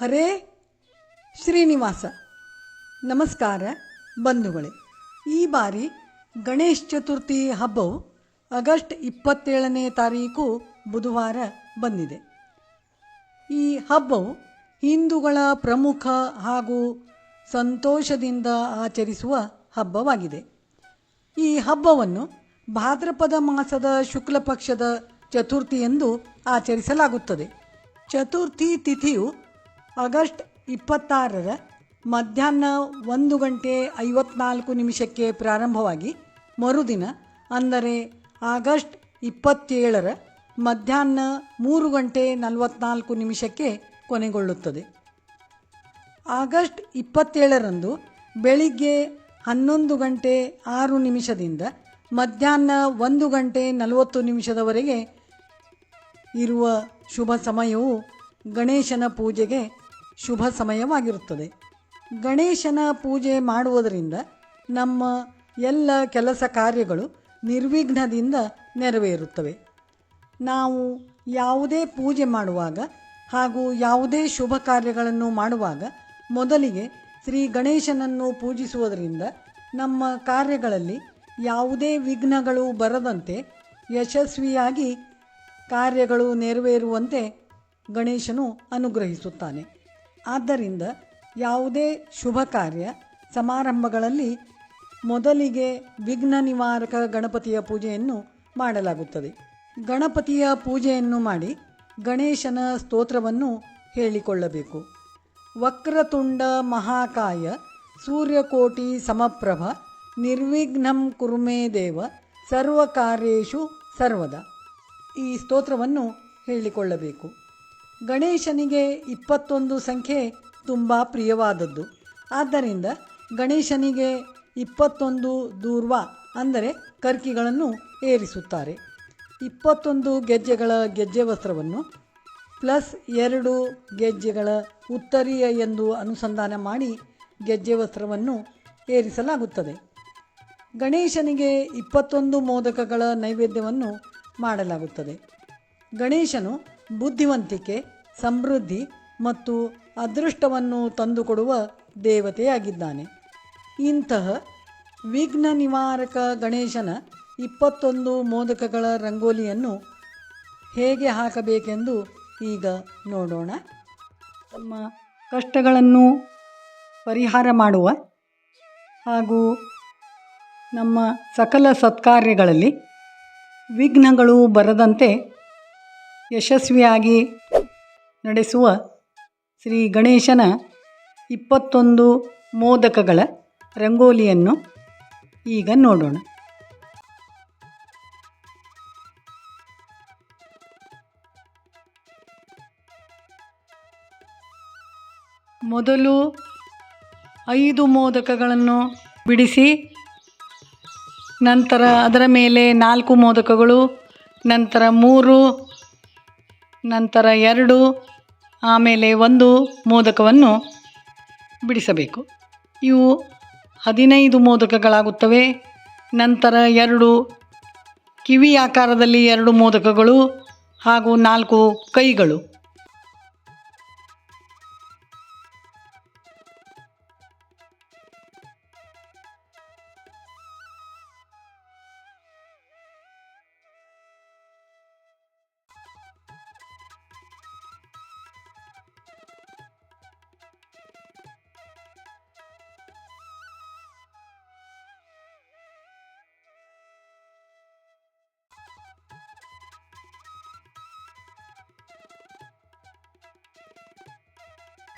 ಹರೇ ಶ್ರೀನಿವಾಸ. ನಮಸ್ಕಾರ ಬಂಧುಗಳೇ. ಈ ಬಾರಿ ಗಣೇಶ ಚತುರ್ಥಿ ಹಬ್ಬವು ಆಗಸ್ಟ್ ಇಪ್ಪತ್ತೇಳನೇ ತಾರೀಕು ಬುಧವಾರ ಬಂದಿದೆ. ಈ ಹಬ್ಬವು ಹಿಂದೂಗಳ ಪ್ರಮುಖ ಹಾಗೂ ಸಂತೋಷದಿಂದ ಆಚರಿಸುವ ಹಬ್ಬವಾಗಿದೆ. ಈ ಹಬ್ಬವನ್ನು ಭಾದ್ರಪದ ಮಾಸದ ಶುಕ್ಲಪಕ್ಷದ ಚತುರ್ಥಿ ಎಂದು ಆಚರಿಸಲಾಗುತ್ತದೆ. ಚತುರ್ಥಿ ತಿಥಿಯು ಆಗಸ್ಟ್ ಇಪ್ಪತ್ತಾರರ ಮಧ್ಯಾಹ್ನ ಒಂದು ಗಂಟೆ ಐವತ್ನಾಲ್ಕು ನಿಮಿಷಕ್ಕೆ ಪ್ರಾರಂಭವಾಗಿ ಮರುದಿನ, ಅಂದರೆ ಆಗಸ್ಟ್ ಇಪ್ಪತ್ತೇಳರ ಮಧ್ಯಾಹ್ನ ಮೂರು ಗಂಟೆ ನಲವತ್ನಾಲ್ಕು ನಿಮಿಷಕ್ಕೆ ಕೊನೆಗೊಳ್ಳುತ್ತದೆ. ಆಗಸ್ಟ್ ಇಪ್ಪತ್ತೇಳರಂದು ಬೆಳಿಗ್ಗೆ ಹನ್ನೊಂದು ಗಂಟೆ ಆರು ನಿಮಿಷದಿಂದ ಮಧ್ಯಾಹ್ನ ಒಂದು ಗಂಟೆ ನಲವತ್ತು ನಿಮಿಷದವರೆಗೆ ಇರುವ ಶುಭ ಸಮಯವು ಗಣೇಶನ ಪೂಜೆಗೆ ಶುಭ ಸಮಯವಾಗಿರುತ್ತದೆ. ಗಣೇಶನ ಪೂಜೆ ಮಾಡುವುದರಿಂದ ನಮ್ಮ ಎಲ್ಲ ಕೆಲಸ ಕಾರ್ಯಗಳು ನಿರ್ವಿಘ್ನದಿಂದ ನೆರವೇರುತ್ತವೆ. ನಾವು ಯಾವುದೇ ಪೂಜೆ ಮಾಡುವಾಗ ಹಾಗೂ ಯಾವುದೇ ಶುಭ ಕಾರ್ಯಗಳನ್ನು ಮಾಡುವಾಗ ಮೊದಲಿಗೆ ಶ್ರೀ ಗಣೇಶನನ್ನು ಪೂಜಿಸುವುದರಿಂದ ನಮ್ಮ ಕಾರ್ಯಗಳಲ್ಲಿ ಯಾವುದೇ ವಿಘ್ನಗಳು ಬರದಂತೆ ಯಶಸ್ವಿಯಾಗಿ ಕಾರ್ಯಗಳು ನೆರವೇರುವಂತೆ ಗಣೇಶನು ಅನುಗ್ರಹಿಸುತ್ತಾನೆ. ಆದ್ದರಿಂದ ಯಾವುದೇ ಶುಭ ಕಾರ್ಯ ಸಮಾರಂಭಗಳಲ್ಲಿ ಮೊದಲಿಗೆ ವಿಘ್ನ ನಿವಾರಕ ಗಣಪತಿಯ ಪೂಜೆಯನ್ನು ಮಾಡಲಾಗುತ್ತದೆ. ಗಣಪತಿಯ ಪೂಜೆಯನ್ನು ಮಾಡಿ ಗಣೇಶನ ಸ್ತೋತ್ರವನ್ನು ಹೇಳಿಕೊಳ್ಳಬೇಕು. ವಕ್ರತುಂಡ ಮಹಾಕಾಯ ಸೂರ್ಯಕೋಟಿ ಸಮಪ್ರಭ ನಿರ್ವಿಘ್ನಂ ಕುರುಮೇ ದೇವ ಸರ್ವಕಾರ್ಯೇಷು ಸರ್ವದ ಈ ಸ್ತೋತ್ರವನ್ನು ಹೇಳಿಕೊಳ್ಳಬೇಕು. ಗಣೇಶನಿಗೆ ಇಪ್ಪತ್ತೊಂದು ಸಂಖ್ಯೆ ತುಂಬ ಪ್ರಿಯವಾದದ್ದು. ಆದ್ದರಿಂದ ಗಣೇಶನಿಗೆ ಇಪ್ಪತ್ತೊಂದು ದೂರ್ವ ಅಂದರೆ ಕರ್ಕಿಗಳನ್ನು ಏರಿಸುತ್ತಾರೆ. ಇಪ್ಪತ್ತೊಂದು ಗೆಜ್ಜೆಗಳ ಗೆಜ್ಜೆ ವಸ್ತ್ರವನ್ನು ಪ್ಲಸ್ ಎರಡು ಗೆಜ್ಜೆಗಳ ಉತ್ತರೀಯ ಎಂದು ಅನುಸಂಧಾನ ಮಾಡಿ ಗೆಜ್ಜೆ ವಸ್ತ್ರವನ್ನು ಏರಿಸಲಾಗುತ್ತದೆ. ಗಣೇಶನಿಗೆ ಇಪ್ಪತ್ತೊಂದು ಮೋದಕಗಳ ನೈವೇದ್ಯವನ್ನು ಮಾಡಲಾಗುತ್ತದೆ. ಗಣೇಶನು ಬುದ್ಧಿವಂತಿಕೆ, ಸಮೃದ್ಧಿ ಮತ್ತು ಅದೃಷ್ಟವನ್ನು ತಂದುಕೊಡುವ ದೇವತೆಯಾಗಿದ್ದಾನೆ. ಇಂತಹ ವಿಘ್ನ ನಿವಾರಕ ಗಣೇಶನ ಇಪ್ಪತ್ತೊಂದು ಮೋದಕಗಳ ರಂಗೋಲಿಯನ್ನು ಹೇಗೆ ಹಾಕಬೇಕೆಂದು ಈಗ ನೋಡೋಣ. ತಮ್ಮ ಕಷ್ಟಗಳನ್ನು ಪರಿಹಾರ ಮಾಡುವ ಹಾಗೂ ನಮ್ಮ ಸಕಲ ಸತ್ಕಾರ್ಯಗಳಲ್ಲಿ ವಿಘ್ನಗಳು ಬರದಂತೆ ಯಶಸ್ವಿಯಾಗಿ ನಡೆಸುವ ಶ್ರೀ ಗಣೇಶನ ಇಪ್ಪತ್ತೊಂದು ಮೋದಕಗಳ ರಂಗೋಲಿಯನ್ನು ಈಗ ನೋಡೋಣ. ಮೊದಲು ಐದು ಮೋದಕಗಳನ್ನು ಬಿಡಿಸಿ, ನಂತರ ಅದರ ಮೇಲೆ ನಾಲ್ಕು ಮೋದಕಗಳು, ನಂತರ ಮೂರು ನಂತರ ಎರಡು, ಆಮೇಲೆ ಒಂದು ಮೋದಕವನ್ನು ಬಿಡಿಸಬೇಕು. ಇವು ಹದಿನೈದು ಮೋದಕಗಳಾಗುತ್ತವೆ. ನಂತರ ಎರಡು ಕಿವಿ ಆಕಾರದಲ್ಲಿ ಎರಡು ಮೋದಕಗಳು ಹಾಗೂ ನಾಲ್ಕು ಕೈಗಳು.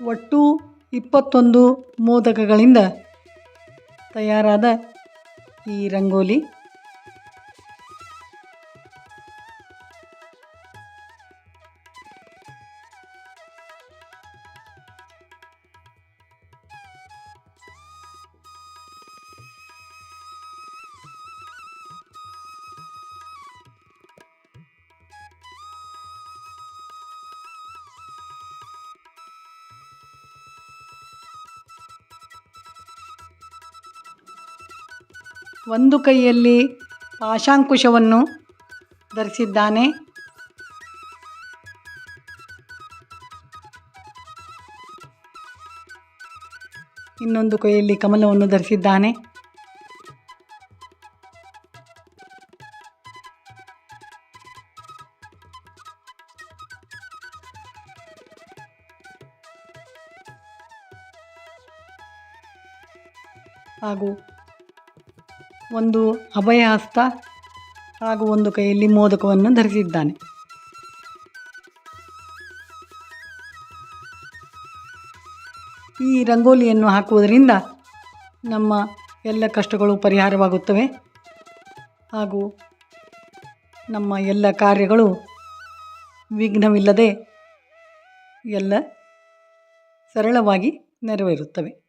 ಒಟ್ಟು ಇಪ್ಪತ್ತೊಂದು ಮೋದಕಗಳಿಂದ ತಯಾರಾದ ಈ ರಂಗೋಲಿ. ಒಂದು ಕೈಯಲ್ಲಿ ಪಾಶಾಂಕುಶವನ್ನು ಧರಿಸಿದ್ದಾನೆ. ಇನ್ನೊಂದು ಕೈಯಲ್ಲಿ ಕಮಲವನ್ನು ಧರಿಸಿದ್ದಾನೆ. ಹಾಗೂ ಒಂದು ಅಭಯ ಹಸ್ತ ಹಾಗೂ ಒಂದು ಕೈಯಲ್ಲಿ ಮೋದಕವನ್ನು ಧರಿಸಿದ್ದಾನೆ. ಈ ರಂಗೋಲಿಯನ್ನು ಹಾಕುವುದರಿಂದ ನಮ್ಮ ಎಲ್ಲ ಕಷ್ಟಗಳು ಪರಿಹಾರವಾಗುತ್ತವೆ ಹಾಗೂ ನಮ್ಮ ಎಲ್ಲ ಕಾರ್ಯಗಳು ವಿಘ್ನವಿಲ್ಲದೆ ಎಲ್ಲ ಸರಳವಾಗಿ ನೆರವೇರುತ್ತವೆ.